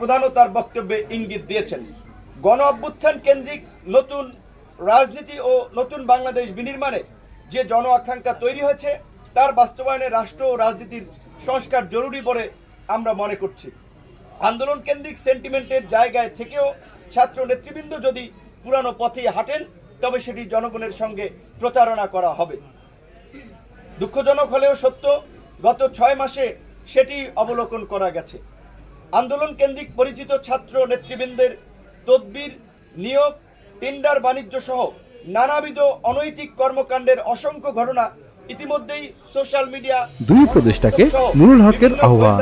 প্রধানও তার বক্তব্যে ইঙ্গিত দিয়েছেন। গণ অভ্যুত্থান কেন্দ্রিক নতুন রাজনীতি ও নতুন বাংলাদেশ বিনির্মাণে যে জন আকাঙ্ক্ষা তৈরি হয়েছে, তার বাস্তবায়নে রাষ্ট্র ও রাজনীতির সংস্কার জরুরি বলে আমরা মনে করছি। আন্দোলন কেন্দ্রিক সেন্টিমেন্টের জায়গায় থেকেও ছাত্র নেতৃবৃন্দ যদি পুরানো পথে হাঁটেন, তবে সেটি জনগণের সঙ্গে প্রতারণা করা হবে। দুঃখজনক হলেও সত্য, গত ছয় মাসে সেটি অবলোকন করা গেছে। আন্দোলন কেন্দ্রিক পরিচিত ছাত্র নেতৃবৃন্দের তদবির, নিয়োগ, টেন্ডার বাণিজ্য সহ নানাবিধ অনৈতিক কর্মকাণ্ডের অসংখ্য ঘটনা ইতিমধ্যেই সোশ্যাল মিডিয়া দুই সহ নুরুল হকের আহ্বান।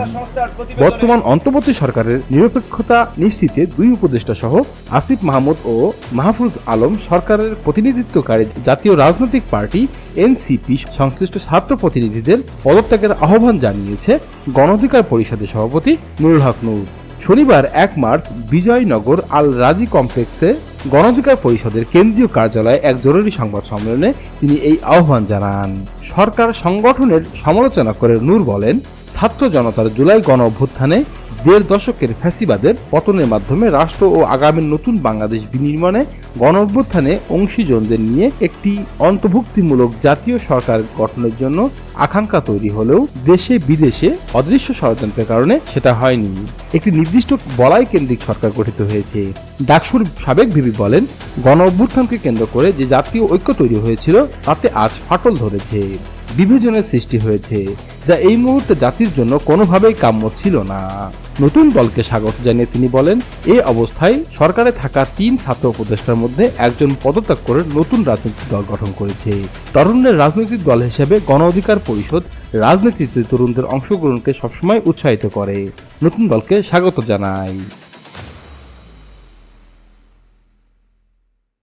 বর্তমান অন্তর্বর্তী সরকারের নিরপেক্ষতা নিশ্চিতে দুই উপদেষ্টা সহ আসিফ মাহমুদ ও মাহফুজ আলম সরকারের প্রতিনিধিত্বকারী জাতীয় রাজনৈতিক পার্টি এনসিপি সংশ্লিষ্ট ছাত্র প্রতিনিধিদের পদত্যাগের আহ্বান জানিয়েছে গণঅধিকার পরিষদের সভাপতি নুরুল হক নূর। শনিবার এক মার্চ বিজয়নগর আল রাজি কমপ্লেক্সে গণঅধিকার পরিষদের কেন্দ্রীয় কার্যালয়ে এক জরুরি সংবাদ সম্মেলনে তিনি এই আহ্বান জানান। সরকার সংগঠনের সমালোচনা করে নূর বলেন, ছাত্র জনতার জুলাই গণ অভ্যুত্থানে দেড় দশকের ফ্যাসিবাদের পতনের মাধ্যমে রাষ্ট্র ও আগামী নতুন বাংলাদেশ বিনির্মাণে গণ অভ্যুত্থানে অংশীজনদের নিয়ে একটি অন্তর্ভুক্তিমূলক জাতীয় সরকার গঠনের জন্য আকাঙ্ক্ষা তৈরি হলেও দেশে বিদেশে অদৃশ্য ষড়যন্ত্রের কারণে সেটা হয়নি। একটি নির্দিষ্ট বলাই কেন্দ্রিক সরকার গঠিত হয়েছে। ডাকসুর সাবেক ভিবি বলেন গণ অভ্যুত্থানকে কেন্দ্র করে যে জাতীয় ঐক্য তৈরি হয়েছিল, তাতে আজ ফাটল ধরেছে। বিভাজনের সৃষ্টি হয়েছে। যা এই মুহূর্তে জাতির জন্য কোনোভাবেই কাম্য ছিল না। নতুন দলকে স্বাগত জানিয়ে তিনি বলেন এই অবস্থায় সরকারে থাকা তিন ছাত্র উপদেষ্টার মধ্যে একজন পদত্যাগ করে নতুন রাজনৈতিক দল গঠন করেছে। তরুণদের রাজনৈতিক দল হিসেবে গণ অধিকার পরিষদ রাজনীতিতে তরুণদের অংশগ্রহণকে সবসময় উৎসাহিত করে। নতুন দলকে স্বাগত জানায়।